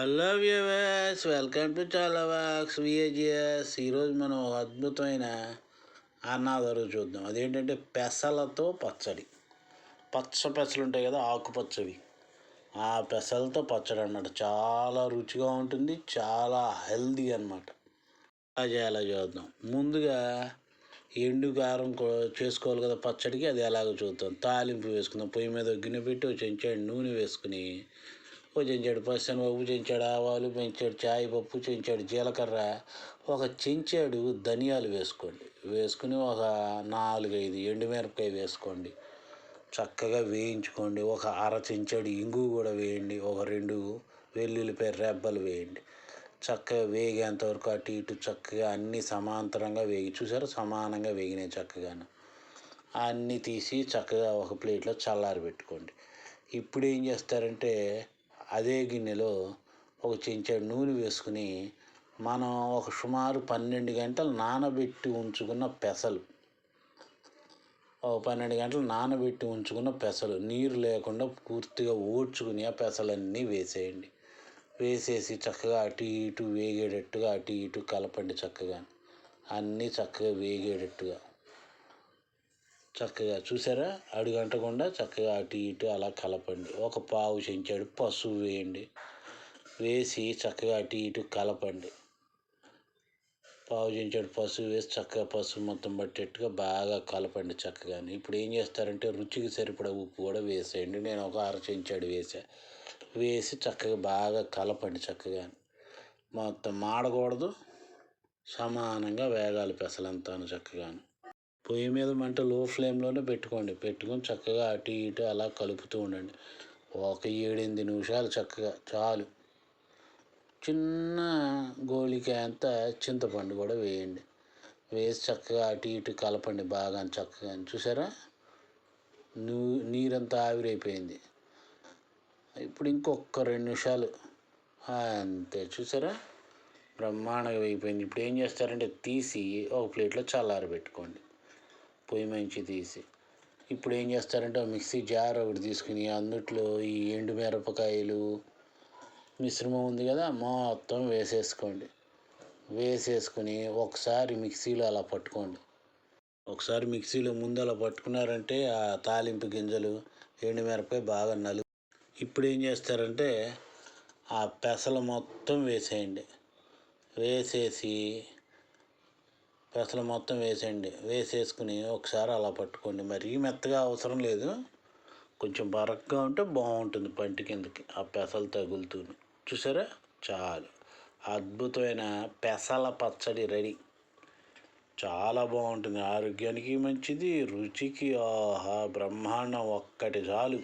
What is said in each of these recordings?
Hello viewers welcome to చాలావాక్స్ విఏజిఎస్ ఈరోజు మనం అద్భుతమైన అన్నాదరు చూద్దాం. అదేంటంటే పెసలతో పచ్చడి. పచ్చ పెసలు ఉంటాయి కదా ఆకుపచ్చవి. ఆ పెసలతో పచ్చడి అన్నమాట. చాలా రుచిగా ఉంటుంది చాలా హెల్దీ అన్నమాట. అది చేయాలో చూద్దాం. ముందుగా ఎండు కారం కో- చేసుకోవాలి కదా పచ్చడికి అది ఎలాగో చూద్దాం. తాలింపు వేసుకుందాం. పొయ్యి మీద గిన్నె పెట్టి చెంచాడు నూనె వేసుకుని ఒక చెంచాడు పచ్చనిపప్పు చెంచాడు ఆవాలు పెంచాడు చాయ్ పప్పు చెంచాడు జీలకర్ర. ఒక చెంచాడు ధనియాలు వేసుకోండి. వేసుకుని ఒక నాలుగైదు ఎండుమిరపకాయ వేసుకోండి. చక్కగా వేయించుకోండి. ఒక అర చెంచాడు ఇంగు కూడా వేయండి. ఒక రెండు వెల్లుల్లిపాయ రెబ్బలు వేయండి. చక్కగా వేగేంత వరకు అటు ఇటు చక్కగా అన్నీ సమాంతరంగా వేగి చూసారు? సమానంగా వేగినాయి చక్కగాను. అన్నీ తీసి చక్కగా ఒక ప్లేట్లో చల్లారి పెట్టుకోండి ఇప్పుడు ఏం చేస్తారంటే అదే గిన్నెలో ఒక చెంచాడు నూనె వేసుకుని మనం ఒక సుమారు పన్నెండు గంటలు నానబెట్టి ఉంచుకున్న పెసలు. ఒక పన్నెండు గంటలు నానబెట్టి ఉంచుకున్న పెసలు. నీరు లేకుండా పూర్తిగా ఓడ్చుకుని ఆ పెసలన్నీ వేసేయండి. వేసేసి చక్కగా అటు ఇటు వేగేటట్టుగా అటు ఇటు కలపండి చక్కగా. అన్నీ చక్కగా వేగేటట్టుగా. చక్కగా చూసారా? అడుగంటకుండా చక్కగా అటు ఇటు అలా కలపండి. ఒక పావు చెంచాడు పసుపు వేయండి. వేసి చక్కగా అటు ఇటు కలపండి. పావు చెంచాడు పసుపు వేసి చక్కగా పసుపు మొత్తం పట్టేట్టుగా బాగా కలపండి చక్కగా ఇప్పుడు ఏం చేస్తారంటే రుచికి సరిపడా ఉప్పు కూడా వేసేయండి. నేను ఒక అర చెంచాడు వేసా వేసి చక్కగా బాగా కలపండి చక్కగా మొత్తం మాడకూడదు. సమానంగా వేగాలి పెసలంతాను చక్కగాను. పొయ్యి మీద మంట లో ఫ్లేమ్లోనే పెట్టుకోండి. పెట్టుకొని చక్కగా అటు ఇటు అలా కలుపుతూ ఉండండి. ఒక ఏడెనిమిది నిమిషాలు చక్కగా చాలు. చిన్న గోళికాయ అంత చింతపండు కూడా వేయండి. వేసి చక్కగా అటు ఇటు కలపండి బాగా చక్కగా. చూసారా? నూ నీరంతా ఆవిరైపోయింది. ఇప్పుడు ఇంకొక రెండు నిమిషాలు. అంతే. చూసారా? బ్రహ్మాండంగా అయిపోయింది. ఇప్పుడు ఏం చేస్తారంటే తీసి ఒక ప్లేట్లో చల్లారి పెట్టుకోండి పొయ్యి మంచి తీసి. ఇప్పుడు ఏం చేస్తారంటే మిక్సీ జార్ ఒకటి తీసుకుని అందుట్లో ఈ ఎండు మిరపకాయలు మిశ్రమం ఉంది కదా మొత్తం వేసేసుకోండి. వేసేసుకుని ఒకసారి మిక్సీలో అలా పట్టుకోండి. ఒకసారి మిక్సీలో ముందు అలా పట్టుకున్నారంటే ఆ తాలింపు గింజలు ఎండుమిరపకాయ బాగా నలు ఇప్పుడు ఏం చేస్తారంటే ఆ పెసలు మొత్తం వేసేయండి. వేసేసి పెసలు మొత్తం వేసేయండి. వేసేసుకుని ఒకసారి అలా పట్టుకోండి. మరీ మెత్తగా అవసరం లేదు. కొంచెం బరక్గా ఉంటే బాగుంటుంది పంటి కిందకి. ఆ పెసలు తగులుతూ చూసారా? చాలు. అద్భుతమైన పెసల పచ్చడి రెడీ. చాలా బాగుంటుంది. ఆరోగ్యానికి మంచిది రుచికి ఆహా బ్రహ్మాండం ఒక్కటి చాలు.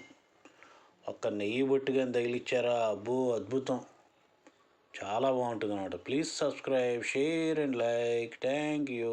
ఒక్క నెయ్యి బొట్టుగా తగిలిచ్చారా? అబ్బో అద్భుతం. చాలా బాగుంటుంది అనమాట please subscribe share and like. Thank you.